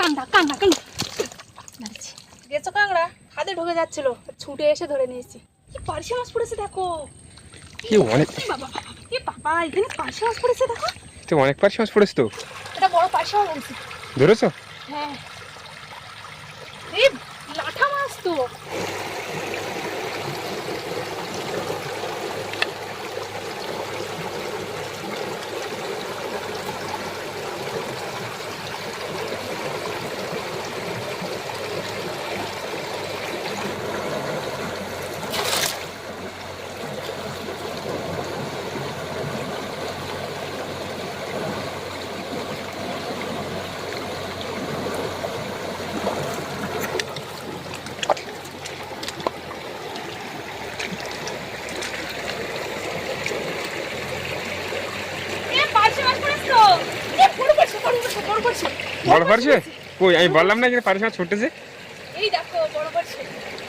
কান্দা কান্দা কান্দা গেছো কাঁকড়া? খাদে ঢুকে যাচ্ছিল। ছুটে এসে ধরে নিয়েছি। কি পার্শে মাছ পড়েছে দেখো। কি অনেক বাবা এ বাবা এখানে পার্শে মাছ পড়েছে দেখো। তো অনেক পার্সি মাছ পড়েছে তো? এটা বড় পার্শে মাছ পড়েছে ধরেছো? হ্যাঁ। এই লাঠা মাছ তো এ পার্শে মাছ পড়েছে তো এ বড় পড়ছে বড় পড়ছে বড় পড়ছে বড় পার্সে কই আমি বললাম না এখানে পার্সি মাছ ছুটেছে এই দেখো বড় পড়ছে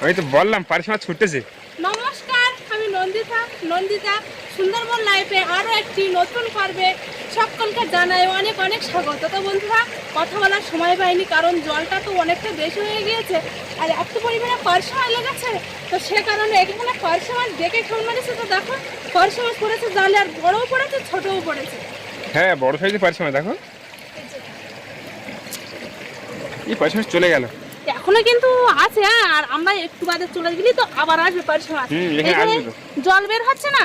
আমি তো বললাম পার্সি মাছ ছুটেছে নমস্কার আমি নন্দিতা নন্দিতা সুন্দরবন লাইফে আরও একটি নতুন পর্বে সকলকে জানাই অনেক অনেক স্বাগত। তো বন্ধুরা কথা বলার সময় পাইনি কারণ জলটা তো অনেকটা বেশি হয়ে গিয়েছে আর এত পরিমাণে পার্শে মাছ লেগেছে তো সে কারণে এখানে পার্শে মাছ দেখে খেল মারিছে তো দেখো পার্শে মাছ পড়েছে জালে আর বড়ও পড়েছে ছোটও পড়েছে। হ্যাঁ বড় সাইজের পার্সি মাছ দেখো। এই চলে গেল। এখনও কিন্তু আছে হ্যাঁ, আর আমরা একটু বাদে চলে গেলি তো আবার আসবে। জল বের হচ্ছে না?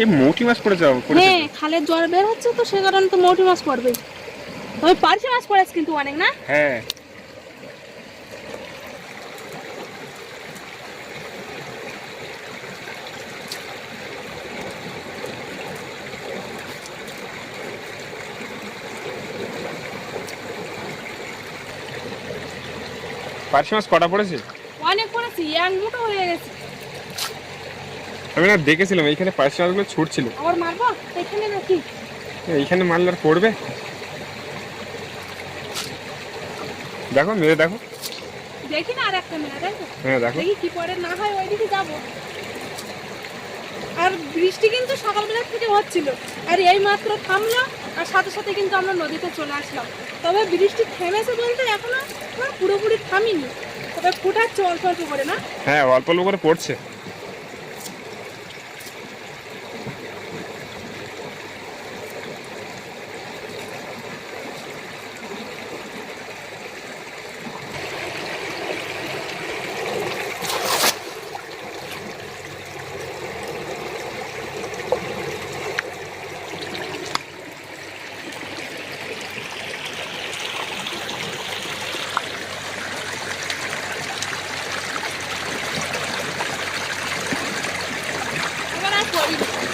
এই মৌটি মাছ পড়েছে হ্যাঁ খালের জল বের হচ্ছে তো সে কারণে তো মৌটি মাছ পড়বে ওই পার্শে মাছ পড়েছে কিন্তু অনেক না? হ্যাঁ। পার্সি মাছ কটা পড়েছে? অনেক পড়েছে এক মুঠো হয়ে গেছে। আমি না দেখেছিলাম এইখানে পার্সি মাছগুলো ছুটছিল। আবার মারবো? এখানে নাকি? এইখানে মারলে আর পড়বে? দেখো মেরে দেখো। দেখি না আর একটা তাই তো? হ্যাঁ দেখো। দেখি কি পরে না হয় ওইদিকে যাব। আর বৃষ্টি কিন্তু সকালবেলা থেকে হচ্ছিল। আর এই মাত্র থামলো আর সাথে সাথে কিন্তু আমরা নদীতে চলে আসলাম। তবে বৃষ্টি থেমেছে বলতে এখনও পুরোপুরি থামিনি। তবে ফোটাচ্ছে অল্প অল্প করে, না? হ্যাঁ অল্প অল্প করে পড়ছে এবার আর পড়ি আর পড়িনি তাই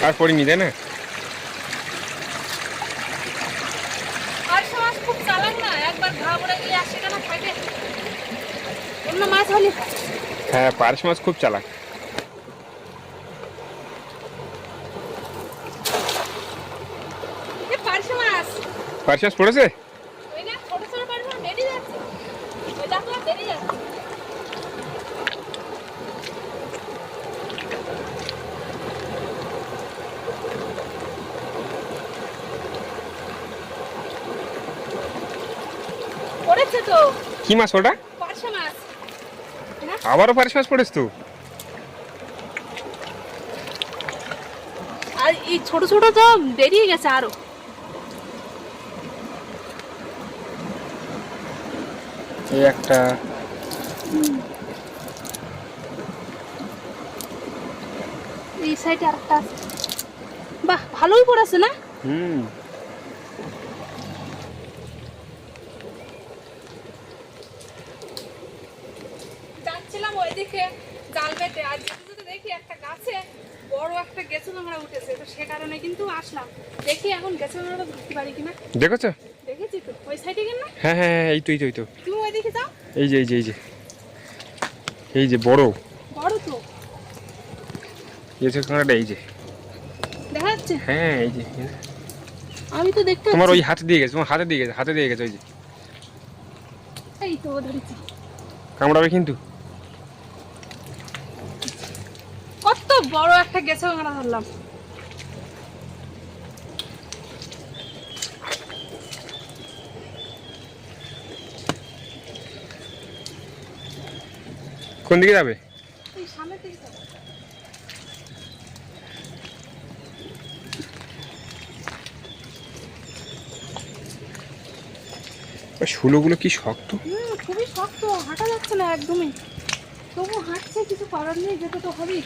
না আর মাছ খুব চালাক না একবার ঘা পড়ে গিয়ে আর সেখানে থাকে অন্য মাছ হলে হ্যাঁ পার্সি মাছ খুব চালাক এ পার্শে মাছ পার্সি মাছ পড়েছে ওই না ছোট ছোট পার্শে মাছ বেরিয়ে যাচ্ছে ওই দেখো বেরিয়ে যাচ্ছে পড়েছে তো কি মাছ ওটা? আবারও পার্সি মাছ পড়েছে তো। আর এই ছোট ছোট তো বেরিয়ে গেছে আরও। এই একটা। এই সাইডে আরেকটা বাহ ভালোই পড়েছে না? হুম যাচ্ছিলাম ওইদিকে জাল বেটে আর যেতে যেতে দেখি একটা গাছে বড় একটা গেছে নোংরা উঠেছে তো সে কারণে কিন্তু আসলাম। দেখি এখন গেছে নোংরা ধরতে পারি কিনা। দেখেছ? দেখেছি তো। ওই সাইডে কিনা হ্যাঁ হ্যাঁ হ্যাঁ, এই তো এই তো এই তো। তুমি ওইদিকে যাও। এই যে এই যে এই যে। এই যে বড়। বড় তো। এই যে এই যে। দেখা যাচ্ছে? হ্যাঁ এই যে আমি তো দেখতে তোমার ওই হাতে দিয়ে গেছে তোমার হাতে দিয়ে গেছে হাতে দিয়ে গেছে ওই যে। এই তো ধরেছি। কামড়াবে কিন্তু? বড় একটা গেছে ওখানে ধরলাম। কোন দিকে যাবে? শুলোগুলো কি শক্ত? খুবই শক্ত হাঁটা যাচ্ছে না একদমই। তবু হাঁটছে কিছু করার নেই যেতে তো হবেই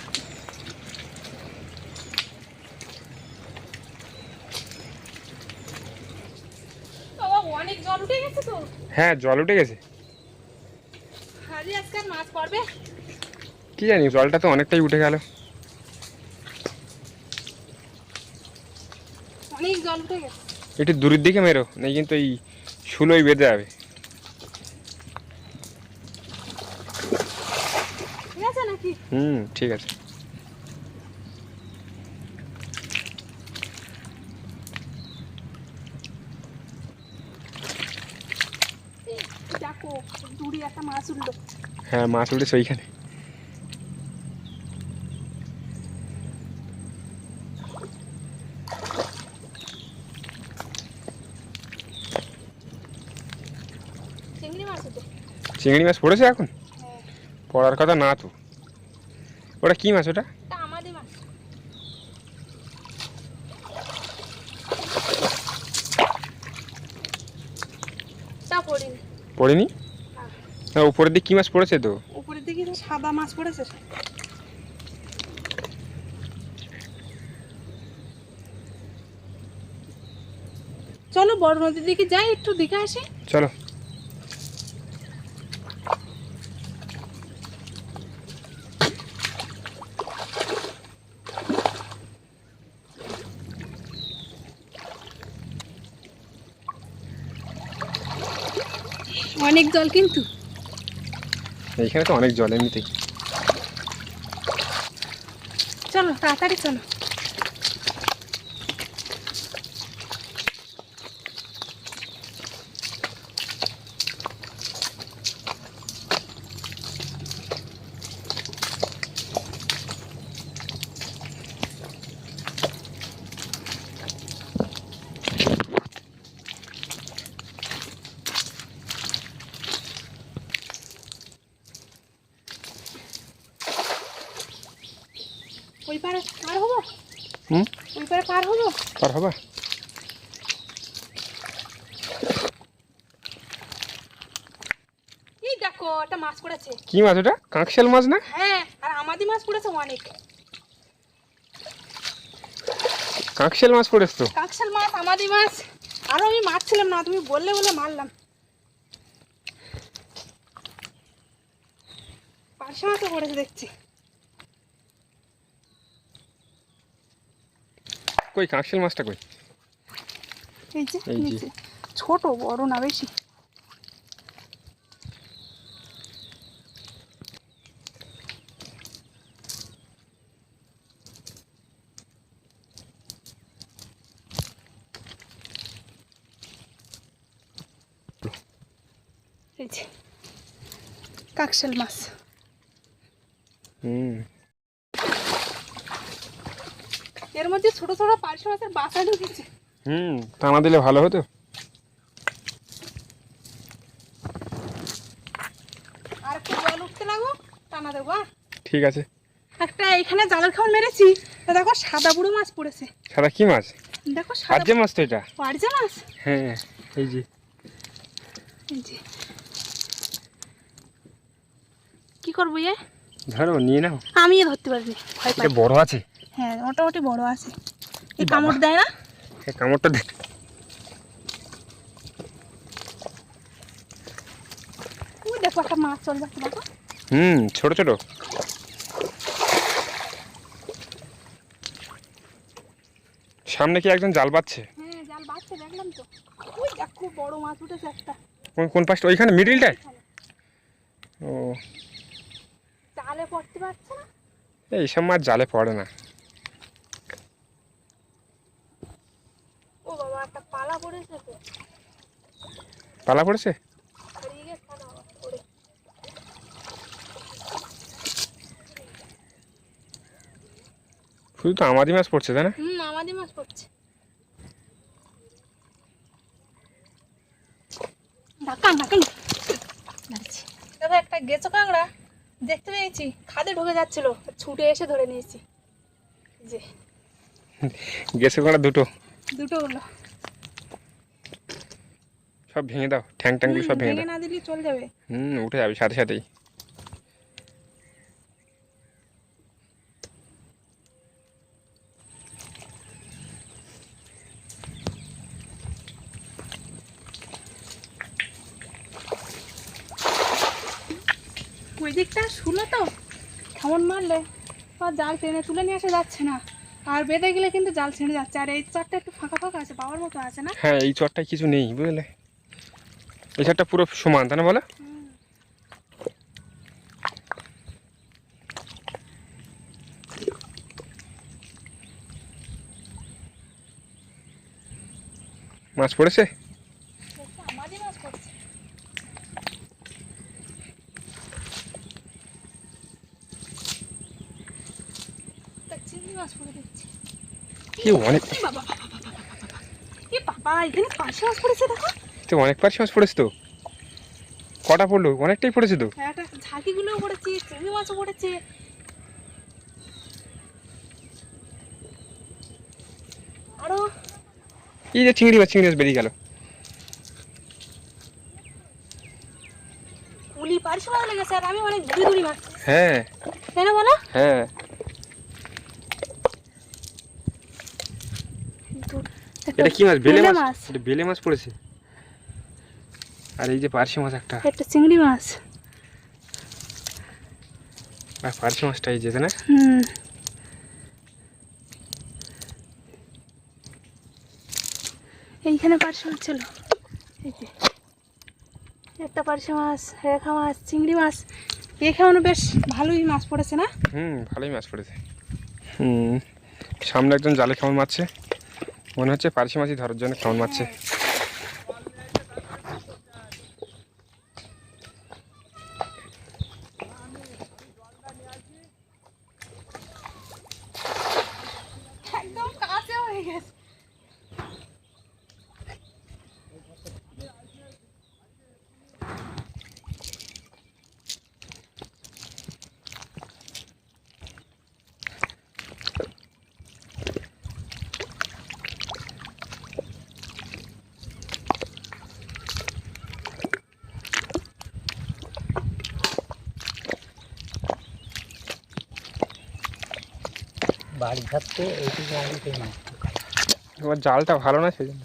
বাবা অনেক জল উঠে গেছে তো হ্যাঁ জল উঠে গেছে। মাছ পড়বে? কি জানি জলটা তো অনেকটাই উঠে গেল। অনেক জল উঠে গেছে। একটু দূরের দিকে মেরো নেই কিন্তু এই শুলোই বেঁধে যাবে। হুম ঠিক আছে এই দেখো দূরে একটা মাছ উঠল হ্যাঁ মাছ উঠেছে ওইখানে। চিংড়ি মাছ পড়েছে এখন? হ্যাঁ। পড়ার কথা না তো। ওটা কি মাছ ওটা? পড়েনি? না। না উপরের দিকে কি মাছ পড়েছে তো? উপরের দিকে সাদা মাছ পড়েছে। চলো বড় নদীর দিকে যাই একটু দেখে আসি। চলো। অনেক জল কিন্তু। এইখানে তো অনেক জল এমনিতেই। চলো তাড়াতাড়ি চলো ওই পারে পার হব হুম ওই পারে পার হব। পার হবা এই দেখো একটা মাছ পড়েছে। কি মাছ ওটা? কাঁকশাল মাছ না? হ্যাঁ আর আমাদের মাছ পড়েছে অনেক। কাঁকশাল মাছ পড়েছে তো? কাকশাল মাছ আমাদের মাছ। আরও আমি মারছিলাম না তুমি বললে বলে মারলাম। পার্শে মাছও পড়েছে দেখছি। কই কাঁকশাল মাছটা কই? এই যে নিচে। ছোট বড় না বেশি? কাকশাল মাছ। হুম। এর মধ্যে ছোট ছোট পার্শে মাছের বাসা ঢুকেছে হুম টানা দিলে ভালো হতো। আর একটু জল উঠতে লাগো টানা দেবো? ঠিক আছে। একটা এখানে জালের খাবার মেরেছি দেখো সাদা বুড়ো মাছ পড়েছে। সাদা কি মাছ? দেখো সাদা মাছ তো এটা। পারছে মাছ? হ্যাঁ এই যে। এই যে। কি করব ইয়ে ধরো নিয়ে নাও। আমি ধরতে পারিনি ভয় পাই। বড় আছে। হ্যাঁ মোটামুটি বড় আছে। এই কামড় দেয় না? এই কামড়টা দেখ দেখো একটা মাছ চলে যাচ্ছে দেখো। হুম ছোট ছোট। সামনে কি একজন জাল পাচ্ছে হ্যাঁ জাল বাঁচছে দেখলাম তো। ওই দেখো বড় মাছ উঠেছে একটা। কোন কোন পাশটা? ওইখানে মিডিলটায়? ও। জালে পড়তে পারছে না? এইসব মাছ জালে পড়ে না। বাবা একটা পালা পড়েছে তো। পালা। শুধু তো আমারই মাছ পড়ছে তাই না? হুম আমাদের মাছ পড়ছে। ঢাকান ঢাকান দাঁড়াচ্ছি একটা গেছো কাঁকড়া? দেখতে পেয়েছি। খাদে ঢুকে যাচ্ছিল ছুটে এসে ধরে নিয়েছি। যে। গেছে দুটো। দুটো হলো। সব ভেঙে দাও ঠ্যাং ট্যাংগুলো সব ভেঙে দাও। না দিলে চলে যাবে। হুম উঠে যাবে সাথে সাথেই। ওই দিকটা শুলো তো কেমন মারলে। আর জাল টেনে তুলে নিয়ে আসা যাচ্ছে না। আর বেঁধে গেলে কিন্তু জাল ছেঁড়ে যাচ্ছে। আর এই চারটা একটু ফাঁকা ফাঁকা আছে পাওয়ার মতো আছে না? হ্যাঁ এই চরটায় কিছু নেই, বুঝলে? এই চরটা পুরো সমান, তাই না বলে? মাছ পড়েছে দেখো, আমারই মাছ পড়ছে তা চিংড়ি মাছ পড়ে দিচ্ছি। কি অনেক বাবা বাবা, বাবা, বাবা, বাবা। এ বাবা এখানে পাশে মাছ পড়েছে দেখো। তো অনেক পার্সি মাছ পড়েছে তো? কটা পড়ল? অনেকটাই পড়েছে তো? একটা ঝাঁকিগুলো পড়েছে চিংড়ি মাছও পড়েছে। আরও। এই যে চিংড়ি মাছ চিংড়ি মাছ বেরিয়ে গেল। উলি লেগেছে আর আমি অনেক দূরে দূরে মাছ হ্যাঁ। তাই না বলো? হ্যাঁ। এটা কি মাছ? বেলে মাছ। এটা বেলে মাছ পড়েছে। আর এই যে পার্সি মাছ একটা। একটা চিংড়ি মাছ। আর পার্সি মাছটা এই যেতে না হুম। এইখানে পার্শে মাছ ছিল। এই যে। একটা পার্শে মাছ রেখা মাছ চিংড়ি মাছ। এখানে বেশ ভালোই মাছ পড়েছে না? হুম ভালোই মাছ পড়েছে। হুম সামনে একজন জালে কেমন মারছে। মনে হচ্ছে পার্সি মাছই ধরার জন্য কেমন মারছে? বাড়ি থাকতে এইটুকু তোমার জালটা ভালো না সেই জন্য?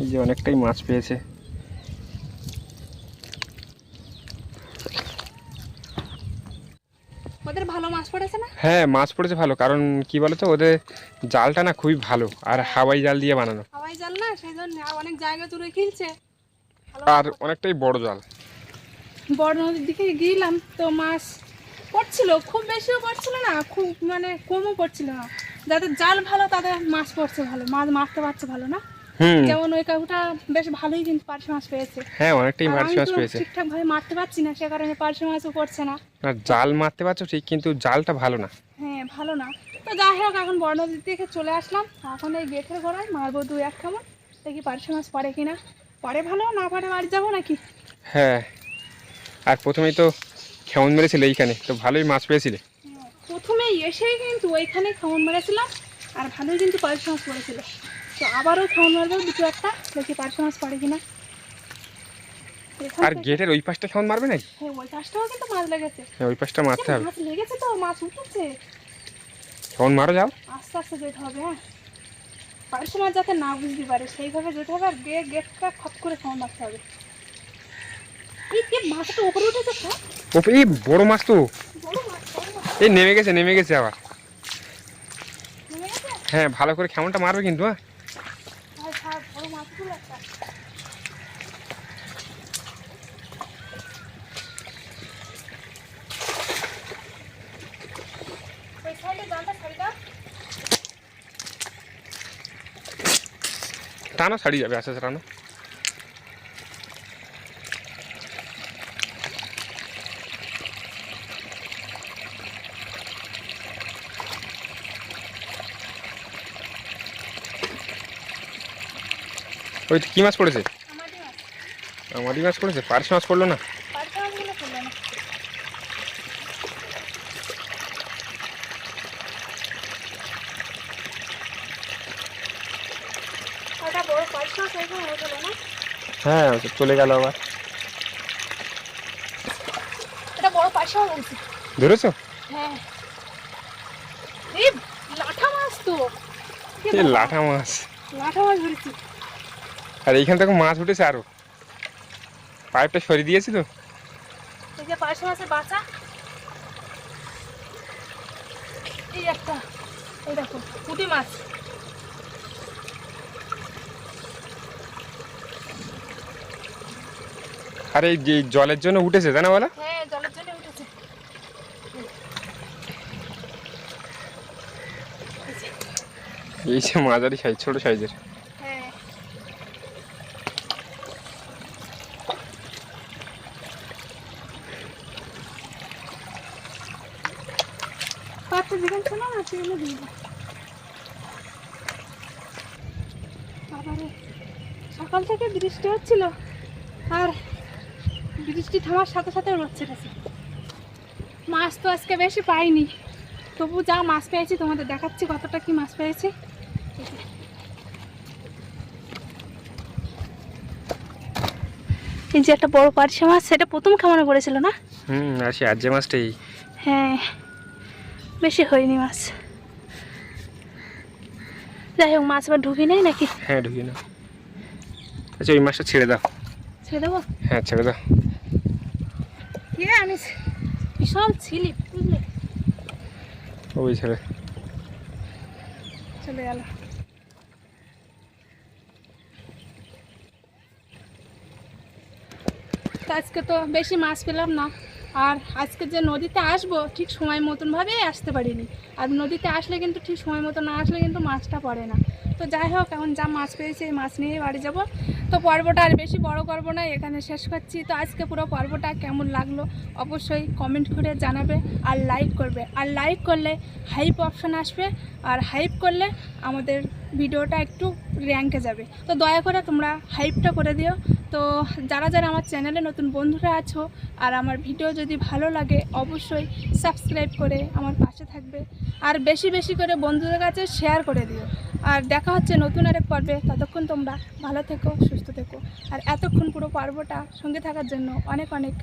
এই যে অনেকটাই মাছ পেয়েছে। ওদের ভালো মাছ পড়েছে না? হ্যাঁ মাছ পড়েছে ভালো কারণ কি বলতো ওদের জালটা না খুবই ভালো আর হাওয়াই জাল দিয়ে বানানো। হাওয়াই জাল না সেই জন্য আর অনেক জায়গা জুড়ে খেলছে। আর অনেকটাই বড় জাল। বড় নদীর দিকে গিয়েলাম তো মাছ পড়ছিল খুব বেশিও পড়ছিল না খুব মানে কমও পড়ছিল না। যাদের জাল ভালো তাদের মাছ পড়ছে ভালো মাছ মারতে পারছে ভালো না? যেমন ওই কাকুটা বেশ ভালোই কিন্তু পার্শে মাছ পেয়েছে। হ্যাঁ অনেকটাই আর মাছ পেয়েছে। ঠিকঠাক ভাবে মারতে পারছি না সে কারণে পার্শে মাছও পড়ছে না। আর জাল মারতে পারছ ঠিক কিন্তু জালটা ভালো না। হ্যাঁ ভালো না। তো যাই হোক এখন বড় নদীর দিকে চলে আসলাম। এখন এই গেটের ঘোড়ায় মারবো দু এক কেমন দেখি পার্শে মাছ পড়ে কিনা। পরে ভালো না পরে বাড়ি যাব নাকি? হ্যাঁ। আর প্রথমেই তো খেমন মেরেছিল এইখানে তো ভালোই মাছ পেয়েছিলে। প্রথমে এসেই কিন্তু ওইখানে খাওয়ান মেরেছিলাম আর ভালোই কিন্তু পার্শে মাছ পড়েছিল। তো আবারও খাওয়ান মারবো দুটো একটা দেখি পার্শে মাছ পড়ে কিনা। আর গেটের ওই পাশটা কেমন মারবে নাকি? হ্যাঁ ওই পাশটাও কিন্তু মাছ লেগেছে। হ্যাঁ ওই পাশটা মারতে হবে। মাছ লেগেছে তো মাছ উঠেছে। কেমন মারো যাও। আস্তে আস্তে যেতে হবে হ্যাঁ। পার্শে মাছ যাতে না বুঝতে পারে সেইভাবে যেতে হবে আর গে গেটটা খপ করে খাওয়ান মারতে হবে। এই কি মাছটা উপরে উঠেছে তো ও এই বড় মাছ তো। বড় মাছ বড় মাছ। এই নেমে গেছে নেমে গেছে আবার। নেমে গেছে? হ্যাঁ ভালো করে কেমনটা মারবে কিন্তু হ্যাঁ। ভাই সার বড় মাছগুলো একটা ওই সাইডে জালটা ছাড়ি দাও। টানো ছাড়িয়ে যাবে আস্তে আস্তে টানো। ওই কী মাছ পড়েছে? আমারই মাছ। পড়েছে? পার্শে মাছ পড়ল না? হ্যাঁ চলে গেল আবার। এটা বড় পার্শে বলছি। ধরেছো? হ্যাঁ। এই লাঠা মাছ তো। লাঠা মাছ। লাঠা মাছ ধরেছি। আর এইখান থেকে মাছ উঠেছে আরও। পাইপটা সরিয়ে দিয়েছি তো। এই যে পার্শে মাছের বাচ্চা এই একটা এই দেখো পুঁটি মাছ। আর এই যে জলের জন্য উঠেছে তাই না বলো? হ্যাঁ জলের জন্য উঠেছে। এই যে মাঝারি সাইজ ছোট সাইজের হ্যাঁ না দিয়ে সকাল থেকে বৃষ্টি হচ্ছিল আর বৃষ্টি থামার সাথে সাথে রোদ ছেড়েছে। মাছ তো আজকে বেশি পাইনি তবু যা মাছ পেয়েছি তোমাদের দেখাচ্ছি কতটা কি মাছ পেয়েছি। এই যে একটা বড় পার্শে মাছ সেটা প্রথম খামারে পড়েছিল না? হুম আর সে আজ্জে মাছটাই। হ্যাঁ বেশি হয়নি মাছ। যাই হোক মাছ আবার ঢুকি নেই নাকি? হ্যাঁ ঢুকি না আচ্ছা ওই মাছটা ছেড়ে দাও। ছেড়ে দেবো? হ্যাঁ ছেড়ে দাও। আমি? বিশাল ছিলি বুঝলে? ওই ছেড়ে চলে গেল। তো আজকে তো বেশি মাছ পেলাম না। আর আজকে যে নদীতে আসব, ঠিক সময় মতনভাবে আসতে পারিনি। আর নদীতে আসলে কিন্তু ঠিক সময় মতো না আসলে কিন্তু মাছটা পড়ে না। তো যাই হোক, এখন যা মাছ পেয়েছি, এই মাছ নিয়ে বাড়ি যাব। তো পর্বটা আর বেশি বড় করব না, এখানে শেষ করছি। তো আজকে পুরো পর্বটা কেমন লাগল অবশ্যই কমেন্ট করে জানাবে আর লাইক করবে। আর লাইক করলে হাইপ অপশান আসবে। আর হাইপ করলে আমাদের ভিডিওটা একটু র্যাঙ্কে যাবে। তো দয়া করে তোমরা হাইপটা করে দিও। তো যারা যারা আমার চ্যানেলে নতুন বন্ধুরা আছো আর আমার ভিডিও যদি ভালো লাগে, অবশ্যই সাবস্ক্রাইব করে আমার পাশে থাকবে। আর বেশি বেশি করে বন্ধুদের কাছে শেয়ার করে দিও। আর দেখা হচ্ছে নতুন আরেক পর্বে। ততক্ষণ তোমরা ভালো থেকো, সুস্থ থেকো। আর এতক্ষণ পুরো পর্বটা সঙ্গে থাকার জন্য অনেক অনেক